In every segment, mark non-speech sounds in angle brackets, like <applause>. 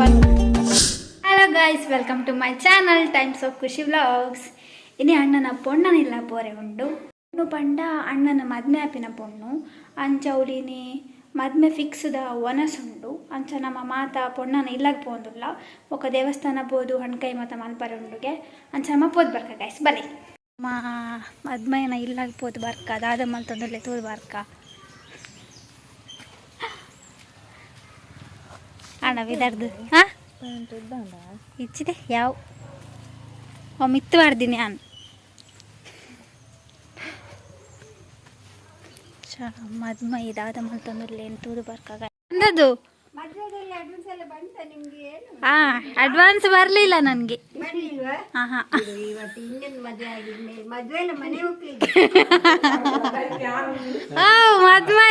ಬಂದು. Hello guys welcome to my channel times of Khushi vlogs ಇನಿ ಅಣ್ಣನ ಪೊಣ್ಣನಿಲ್ಲ ಪೋರೆ ಉಂಡು. ಪೊಣ್ಣು ಪಂಡ ಅಣ್ಣನ ಮದ್ಮೆ ಆಪಿನ ಪೊಣ್ಣು. ಅಂಚ ಉಳಿನಿ ಮದ್ಮೆ ಫಿಕ್ಸ್ದ ಒನಸುಂಡು ಅಂಚ ನಮ್ಮ ಮಾತ ಪೊಣ್ಣನ ಇಲ್ಲಗ್ ಪೋಂದುಲ್ಲ. ಒಕ್ಕ ದೇವಸ್ಥಾನ ಪೋದು, ಹಣ್ಕೈ ಮತ ಮಲ್ಪರೆ ಉಂಡುಗೆ. ಅಂಚ ನಮ್ಮ ಪೋದ್ ಬರ್ಕ ಗಾಯ್ಸ್ ಬಲಿ ಮಾ ಮದ್ಮೆನ ಇಲ್ಲಾಗ ಪೋದು ಬರ್ಕ ದಾದ ಮಲ್ತೊಂದುಲ್ಲೆ ತೋದು ಬರ್ಕ. ಹಾ? ಇಚ್ಚಿದೆ ಯಾವ? ಒಮ್ಮೆ ಮಿತ್ತು ಮಾಡ್ತೀನಿ ನಾನು ಮದ್ಮ ಇದಾದ ಏನು ತೂದು ಬರ್ಕಾಗ ಅಂದದ್ದು? ಹಾ ಅಡ್ವಾನ್ಸ್ ಬರಲಿಲ್ಲ ನನಗೆ. ಮದುವೆ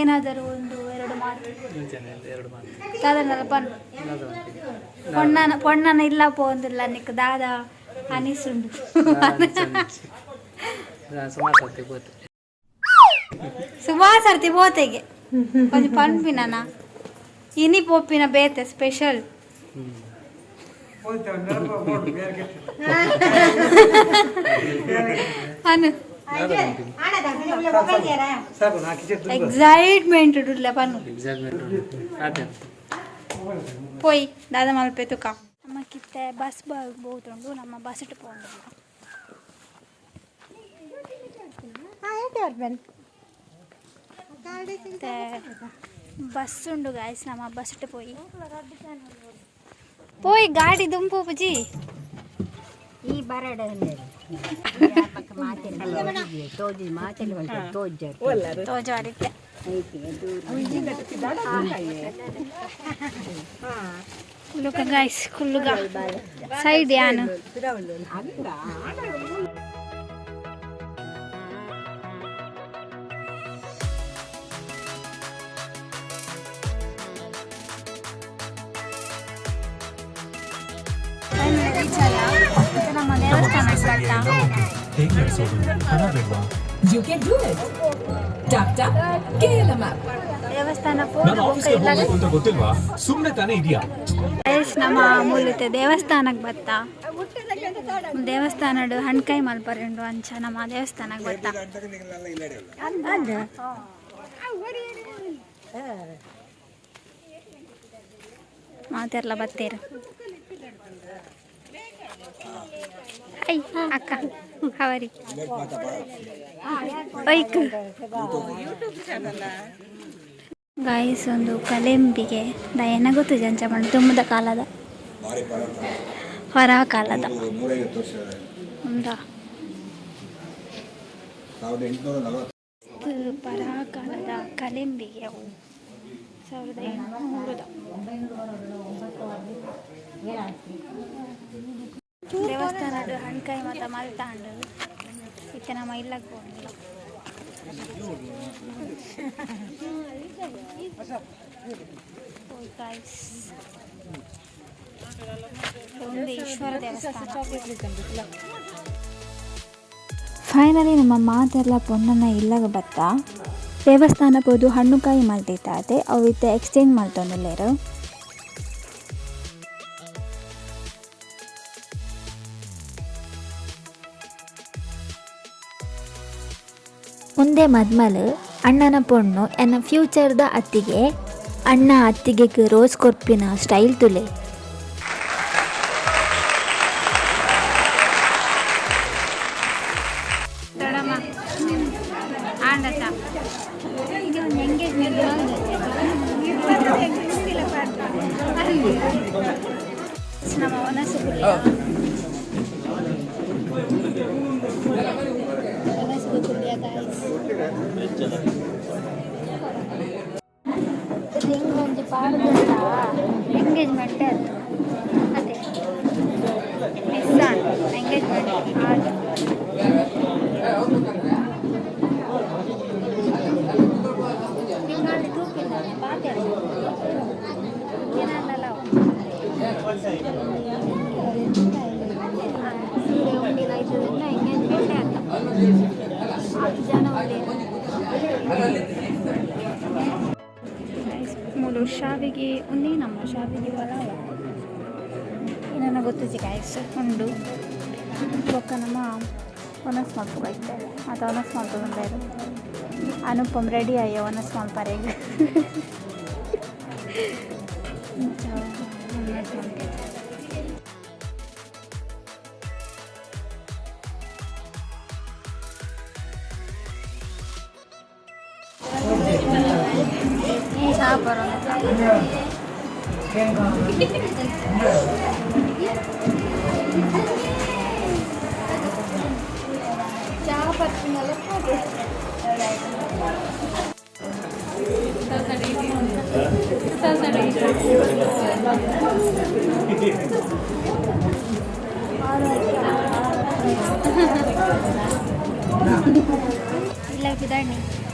ಏನಾದರೂ ಒಂದು ಎರಡು ಮಾತು. ದಾದನಲ್ಲ ಪನ್ ಪೊಣ್ಣನ ಪೊಣ್ಣನ ಇಲ್ಲ ಪೋಂದಿಲ್ಲ ನಿಕ್ ದಾದ ಅನಿಸುಂಡು ಸುಮಾರು ಸರ್ತಿ ಬೋತೆಗೆ ಕೊಂಚ ಪನ್ಪಿನ ಇನಿ ಪೊಪ್ಪಿನ ಬೇತೆ ಸ್ಪೆಷಲ್ ಅನು. ಎಕ್ಸೈಟ್ಮೆಂಟ್ ಉಡುಲ್ಲ ಪನ್ನು ಎಕ್ಸಾಕ್ಟ್ಮೆಂಟ್ ಅದೇ ಪೋಯ್ ದಾದ ಮಲ್ಪೆ ತುಕ ನಮ್ಮ ಕಿತ್ತೆ ಬಸ್ ಬೋತುಂಡು ನಮ್ಮ ಬಸ್ ಇಟ್ಟು ಪೋಂಡಿಲ್ಲ ಮತ್ತೆ ಬಸ್ ಉಂಡು ಗಾಯ್ಸ್ ನಮ್ಮ ಬಸ್ ಇಟ್ಟು ಪೋಯಿ ಪೋಯ್ ಗಾಡಿ ದುಂಪು ಪುಜಿ ಈ ಬರಡ ಪಕ್ಕ ಮಾತೆಲ್ಲ ತೋಜಿ ಮಾತೆಲ್ಲ ಬಂತು ತೋಜರ್ ತೋಜು ಅಡಿತೆ ಕುಲ್ಲುಗ ಗಾಯ್ಸ್ ಕುಲ್ಲುಗ. ಸೈಡ್ ಯಾನು? ದೇವಸ್ಥಾನ ಬರ್ತಾ ಹೇಗೆ ನಡೆಸೋದು ಹಣ ಬೇಡವಾ You can do it. Tap tap KLM app. ದೇವಸ್ಥಾನ ನಾನು ಪೋದು ಆಫೀಸ್ಗೆ ಹೋಗ್ಬೇಕು ಅಂತ ಗೊತ್ತಿಲ್ವಾ? ಸುಮ್ಮನೆ ತಾನೇ ಇದೆಯಾ? ಗೈಸ್ ನಮ್ಮ ಮೂಲತೆ ದೇವಸ್ಥಾನಕ್ಕೆ ಬತ್ತ? ದೇವಸ್ಥಾನಡು ಹಣ್ಕಾಯಿ ಮಲ್ಪರೆಂಡು ಅಂಚ ನಮ್ಮ ದೇವಸ್ಥಾನಕ್ಕೆ ಬತ್ತ? ಮಾತೆಲ್ಲ ಬತ್ತೀರು. ಐ, ಅಕ್ಕ ಹವರಿ ಒಯ್ಕ್ ಗಾಯಸ್ ಒಂದು ಕಲೆಂಬಿಗೆ ದಯನ ಗೊತ್ತು ಜಂಚ ಮಾಡಿ ತುಂಬದ ಕಾಲದ. ಹೊರ ಕಾಲದ. ನೂರೈವತ್ತು ವರ್ಷ ಉಂಡ ಸಾವಿರದ ಎಂಟುನೂರ ನಲವತ್ತು ಇದು ಪರ ಕಾಲದ ಕಲೆಂಬಿಗೆ ಸಾವಿರದ ಎಂಟುನೂರದ. ದೇವಸ್ಥಾನದ ಹಣ್ಕಾಯಿ ಮತ್ತು ಮಲ್ತಾಂಡು ಇತ್ತೆ ನಮ್ಮ ಇಲ್ಲಕ್ಕೆ ಹೋಗಿಲ್ಲ ಒಂದು ಈಶ್ವರ ದೇವಸ್ಥಾನ. ಫೈನಲಿ ನಮ್ಮ ಮಾತೆಲ್ಲ ಪೊನ್ನನ ಇಲ್ಲಗ ಬತ್ತ ದೇವಸ್ಥಾನ ಬೋದು ಹಣ್ಣುಕಾಯಿ ಮಲ್ತಿತ್ತಾತೆ ಅವು ಇತ್ತೆ ಎಕ್ಸ್ಚೇಂಜ್ ಮಾಡ್ತೊಂದಿಲ್ಲೇರು. ಮುಂದೆ ಮದ್ಮಲು ಅಣ್ಣನ ಪೊಣ್ಣು ಎನ್ನ ಫ್ಯೂಚರ್ದ ಅತ್ತಿಗೆ ಅಣ್ಣ ಅತ್ತಿಗೆ ರೋಸ್ ಕೊರ್ಪಿನ ಸ್ಟೈಲ್ ತುಲೆ. ನಮ್ಮ ಗಾಯ್ಸ್ ರಿಂಗ್ ಹೋಗಿ ಎಂಗೇಜ್ಮೆಂಟ್ ಅದು ಅದೇ ಮಿಸ್ ಎಂಗೇಜ್ಮೆಂಟ್ ಆಯ್ತು ನಿಮ್ಮಲ್ಲಿ ತೂಕಿಲ್ಲ ಪಾತೆ ಏನಲ್ಲ ಸೀರೆ ಉಂಡಿಲ್ಲ ಇದರಿಂದ ಎಂಗೇಜ್ಮೆಂಟ್ ಆಯ್ತು ಮೂಲು ಶಾವಿಗೆ, ಒಂದೇ ನಮ್ಮ ಶಾವಿಗೆ ಪಲಾವ ಏನನ್ನ ಗೊತ್ತಿದೆ ಗಾಯ್ಸ್ ಉಂಡು. ಬೊಕ್ಕ ನಮ್ಮ ಒನಸ್ ಮಲ್ಪೈತೆ ಅದು ಒನಸ್ ಮಲ್ಪದೊಂದೇರು ಅನುಪಮ್ ರೆಡಿ ಆಯ್ಯ ಒನಸ್ ಮಲ್ಪರೆಗೆ நீ சாப்பிட்றோம் <laughs> <laughs> <laughs> लग इधर नहीं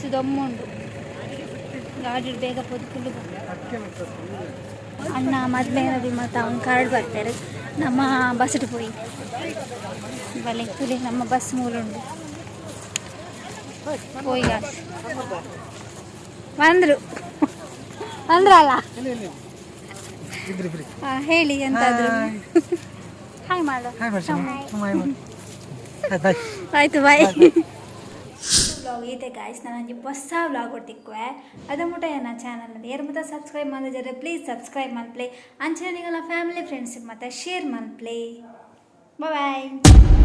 ಅಷ್ಟು ದಮ್ಮುಂಡು ಗಾಡಿ ಬೇಗ ಪೊದ್ಕುಲು ಅಣ್ಣ ಮದುವೆ ಏನಾದ್ರು ಮತ್ತು ಅವ್ನು ಕಾರ್ಡ್ ಬರ್ತಾರೆ. ನಮ್ಮ ಬಸ್ ಪೋಯಿ ಬಲೆ ಕುಲಿ ನಮ್ಮ ಬಸ್ ಮೂಲುಂಡು ಪೋಯಿ ಬಂದ್ರು ಬಂದರು. ಬಂದ್ರಲ್ಲ? ಹೇಳಿ ಎಂತಾದ್ರು. ಹಾಯ್ ಮಾಡು. ಆಯ್ತು ಬಾಯ್ ಇದೆ ಗಾಯ್ಸ್ ನಾನು ಹೊಸ ವ್ಲಾಗ್ ಹೊಡ್ತಿಕ್ವೆ ಅದು ಮುಟ್ಟ ನನ್ನ ಚಾನಲ್ ಏರ್ ಮತ್ತೆ ಸಬ್ಸ್ಕ್ರೈಬ್ ಮಾಡಿದ್ರೆ ಪ್ಲೀಸ್ ಸಬ್ಸ್ಕ್ರೈಬ್ ಮಾಡ್ಪ್ಲೇ ಅಂಚೆ ನಿಗಲ ಫ್ಯಾಮಿಲಿ ಫ್ರೆಂಡ್ಸಿಗೆ ಮತ್ತೆ ಶೇರ್ ಮಾಡ್ಪ್ಲೇ ಬಾಯ್